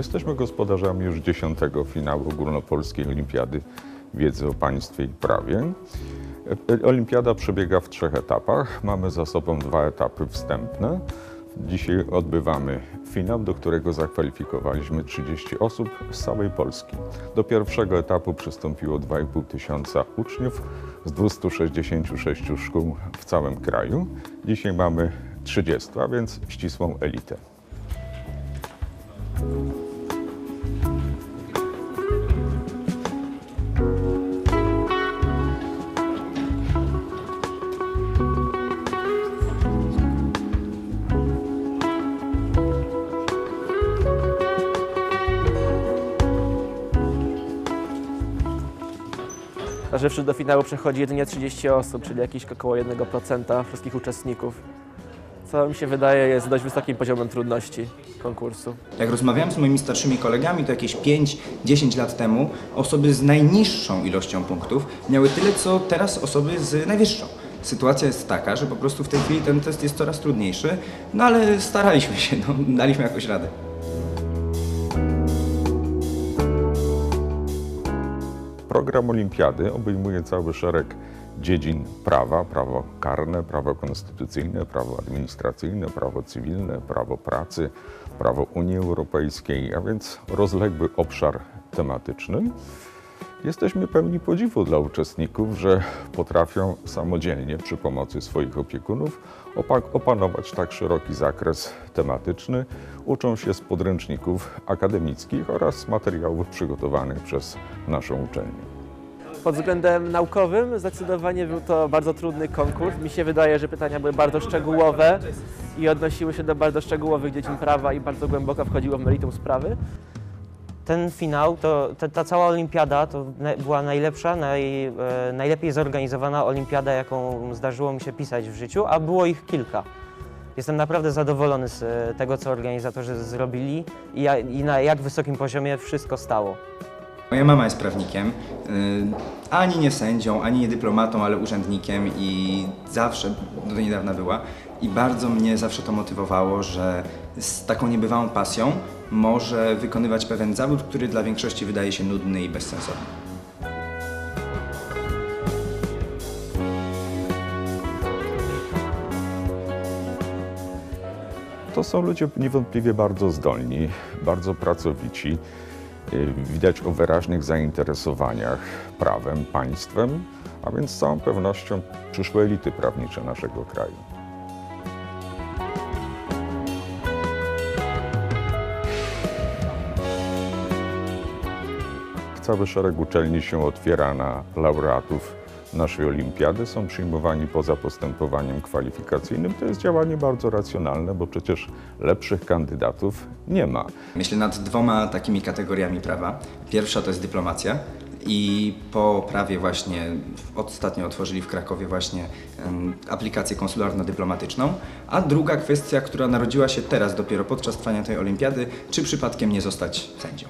Jesteśmy gospodarzami już dziesiątego finału ogólnopolskiej olimpiady wiedzy o państwie i prawie. E, Olimpiada przebiega w trzech etapach. Mamy za sobą dwa etapy wstępne. Dzisiaj odbywamy finał, do którego zakwalifikowaliśmy 30 osób z całej Polski. Do pierwszego etapu przystąpiło 2,5 tysiąca uczniów z 266 szkół w całym kraju. Dzisiaj mamy 30, a więc ścisłą elitę. Że do finału przechodzi jedynie 30 osób, czyli jakieś około 1% wszystkich uczestników. Co mi się wydaje jest dość wysokim poziomem trudności konkursu. Jak rozmawiałem z moimi starszymi kolegami, to jakieś 5-10 lat temu osoby z najniższą ilością punktów miały tyle, co teraz osoby z najwyższą. Sytuacja jest taka, że po prostu w tej chwili ten test jest coraz trudniejszy, no ale staraliśmy się, no, daliśmy jakoś radę. Program olimpiady obejmuje cały szereg dziedzin prawa, prawo karne, prawo konstytucyjne, prawo administracyjne, prawo cywilne, prawo pracy, prawo Unii Europejskiej, a więc rozległy obszar tematyczny. Jesteśmy pełni podziwu dla uczestników, że potrafią samodzielnie przy pomocy swoich opiekunów opa- opanować tak szeroki zakres tematyczny. Uczą się z podręczników akademickich oraz materiałów przygotowanych przez naszą uczelnię. Pod względem naukowym zdecydowanie był to bardzo trudny konkurs. Mi się wydaje, że pytania były bardzo szczegółowe i odnosiły się do bardzo szczegółowych dziedzin prawa i bardzo głęboko wchodziło w meritum sprawy. Ten finał, to, ta, ta cała olimpiada to na, była najlepsza, naj, e, najlepiej zorganizowana olimpiada, jaką zdarzyło mi się pisać w życiu, a było ich kilka. Jestem naprawdę zadowolony z e, tego, co organizatorzy zrobili i, i na jak wysokim poziomie wszystko stało. Moja mama jest prawnikiem, y, ani nie sędzią, ani nie dyplomatą, ale urzędnikiem i zawsze, do niedawna była, i bardzo mnie zawsze to motywowało, że z taką niebywałą pasją może wykonywać pewien zawód, który dla większości wydaje się nudny i bezsensowny. To są ludzie niewątpliwie bardzo zdolni, bardzo pracowici. Y, Widać o wyraźnych zainteresowaniach prawem, państwem, a więc z całą pewnością przyszłe elity prawnicze naszego kraju. Cały szereg uczelni się otwiera na laureatów naszej olimpiady. Są przyjmowani poza postępowaniem kwalifikacyjnym. To jest działanie bardzo racjonalne, bo przecież lepszych kandydatów nie ma. Myślę nad dwoma takimi kategoriami prawa. Pierwsza to jest dyplomacja i po prawie właśnie ostatnio otworzyli w Krakowie właśnie aplikację konsularno-dyplomatyczną, a druga kwestia, która narodziła się teraz dopiero podczas trwania tej olimpiady, czy przypadkiem nie zostać sędzią.